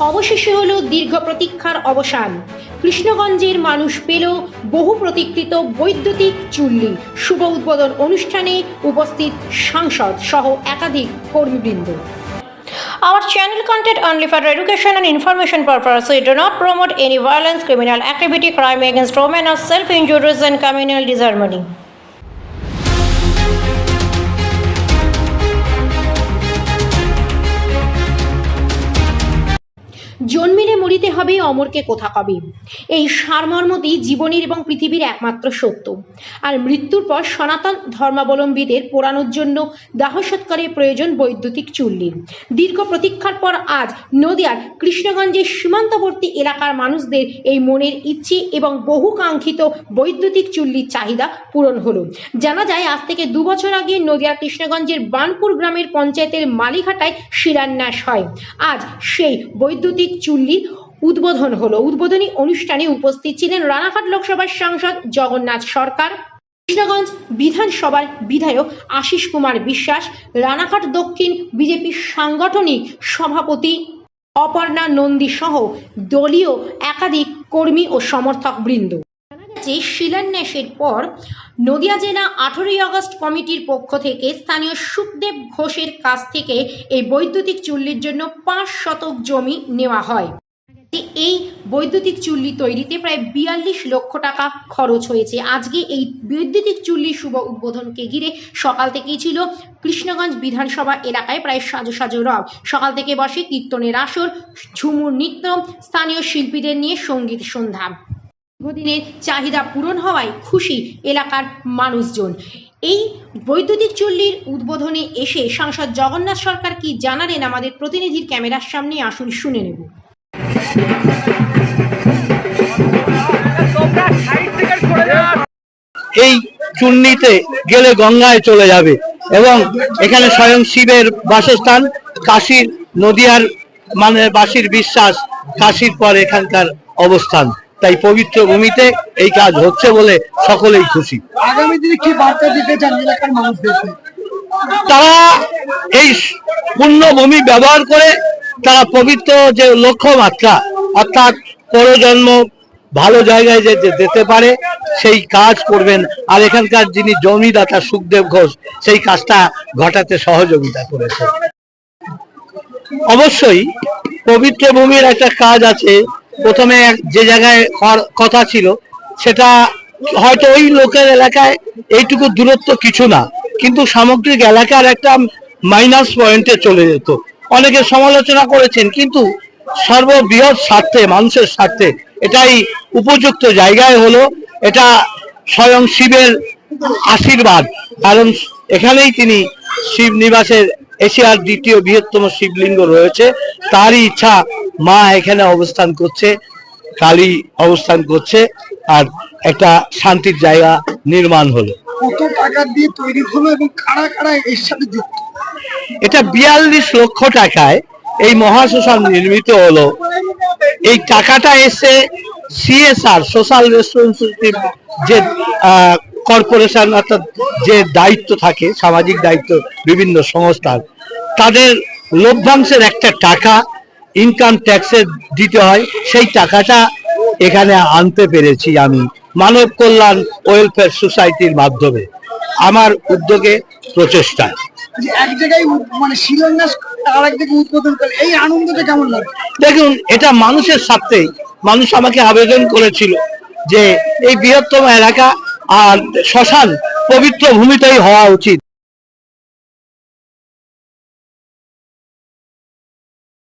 অবশেষে হলো দীর্ঘ প্রতীক্ষার অবসান কৃষ্ণগঞ্জের মানুষ পেল বহু প্রতীক্ষিত বৈদ্যুতিক চুল্লি শুভ উদ্বোধন অনুষ্ঠানে উপস্থিত সাংসদ সহ একাধিক কর্মীবৃন্দ Our channel content only for education and information purpose. We do not promote any violence, criminal activity, crime against women, or self-injuries and communal disharmony. হবে অমরকে কোথা কবে? এই সারমর্মটি জীবনের এবং পৃথিবীর একমাত্র সত্য। আর মৃত্যুর পর সনাতন ধর্মাবলম্বীদের পোড়ানোর জন্য দাহ সৎকারের প্রয়োজন বৈদ্যুতিক চুল্লির দীর্ঘ প্রতীক্ষার পর আজ নদিয়ার কৃষ্ণগঞ্জের সীমান্তবর্তী এলাকার মানুষদের এই মনের ইচ্ছে এবং বহু কাঙ্ক্ষিত বৈদ্যুতিক চুল্লির চাহিদা পূরণ হলো। জানা যায়, আজ থেকে দু বছর আগে নদিয়ার কৃষ্ণগঞ্জের বানপুর গ্রামের পঞ্চায়েতের মালিঘাটায় শিলান্যাস হয়। আজ সেই বৈদ্যুতিক চুল্লির উদ্বোধন হলো। উদ্বোধনী অনুষ্ঠানে উপস্থিত ছিলেন রানাঘাট লোকসভার সাংসদ জগন্নাথ সরকার, কৃষ্ণগঞ্জ বিধানসভার বিধায়ক আশিস কুমার বিশ্বাস, রানাঘাট দক্ষিণ বিজেপির সাংগঠনিক সভাপতি অপর্ণা নন্দী সহ দলীয় একাধিক কর্মী ও সমর্থক বৃন্দ। শিলান্যাসের পর নদিয়া জেলা আঠেরোই আগস্ট কমিটির পক্ষ থেকে স্থানীয় সুখদেব ঘোষের কাছ থেকে এই বৈদ্যুতিক চুল্লির জন্য পাঁচ শতক জমি নেওয়া হয়। যে এই বৈদ্যুতিক চুল্লি তৈরিতে প্রায় বিয়াল্লিশ লক্ষ টাকা খরচ হয়েছে। আজকে এই বৈদ্যুতিক চুল্লির শুভ উদ্বোধনকে ঘিরে সকাল থেকেই ছিল কৃষ্ণগঞ্জ বিধানসভা এলাকায় প্রায় সাজো সাজো রব। সকাল থেকে বসে কীর্তনের আসর, ঝুমুর নৃত্য, স্থানীয় শিল্পীদের নিয়ে সংগীত সন্ধ্যা। দীর্ঘদিনের চাহিদা পূরণ হওয়ায় খুশি এলাকার মানুষজন। এই বৈদ্যুতিক চুল্লির উদ্বোধনে এসে সাংসদ জগন্নাথ সরকার কি জানালেন আমাদের প্রতিনিধির ক্যামেরার সামনে আসুন শুনে নেব। এই চুন্নিতে গেলে গঙ্গায় চলে যাবে এবং এখানে স্বয়ং শিবের বাসস্থান কাশীর নদিয়ার মানে বাসীর বিশ্বাস কাশীর পর এখানকার অবস্থান। তাই পবিত্র ভূমিতে এই কাজ হচ্ছে বলে সকলেই খুশি। আগামী দিনে কি বার্তা দিতে চান এলাকার মানুষদেরকে? তারা এই পুণ্যভূমি ব্যবহার করে তারা পবিত্র যে লক্ষ্যমাত্রা, অর্থাৎ পরজন্ম ভালো জায়গায় যে যেতে পারে, সেই কাজ করবেন। আর এখানকার যিনি জমিদাতা সুখদেব ঘোষ, সেই কাজটা ঘটাতে সহযোগিতা করেছে অবশ্যই পবিত্র ভূমির একটা কাজ আছে। প্রথমে যে জায়গায় কথা ছিল, সেটা হয়তো ওই লোকের এলাকায় এইটুকু দূরত্ব কিছু না, কিন্তু সামগ্রিক এলাকার একটা মাইনাস পয়েন্টে চলে যেত। অনেকে সমালোচনা করেছেন, কিন্তু সর্ববৃহৎ স্বার্থে, মানুষের স্বার্থে এটাই উপযুক্ত জায়গায় হলো, এটা স্বয়ং শিবের আশীর্বাদ। কারণ এখানেই তিনি শিব নিবাসের এশিয়ার দ্বিতীয় বৃহত্তম শিবলিঙ্গ রয়েছে, তারই ইচ্ছা মা এখানে অবস্থান করছে, কালী অবস্থান করছে, আর একটা শান্তির জায়গা নির্মাণ হলো। কত টাকা দিয়ে তৈরি হলো এবং কারা কারা এর সাথে যুক্ত এটা বিয়াল্লিশ লক্ষ টাকায় এই মহাশ্মশান নির্মিত হলো। এই টাকাটা এসে সিএসআর সোশ্যাল রেসপন্সিবিলিটি যে কর্পোরেশন অর্থাৎ যে দায়িত্ব থাকে, সামাজিক দায়িত্ব বিভিন্ন সংস্থার, তাদের লভ্যাংশের একটা টাকা ইনকাম ট্যাক্সের দিতে হয়। সেই টাকাটা এখানে আনতে পেরেছি আমি। মানব কল্যাণ ওয়েলফেয়ার সোসাইটির মাধ্যমে। আমার উদ্যোগে প্রচেষ্টায়। এক জায়গায় মানে শিলান্যাস আর এক জায়গায় উদ্বোধন করে এই আনন্দটা কেমন লাগে? দেখুন এটা মানুষের স্বার্থেই মানুষ আমাকে আবেদন করেছিল যে এই বৃহত্তম এলাকা আর শ্মশান পবিত্র ভূমিতেই হওয়া উচিত।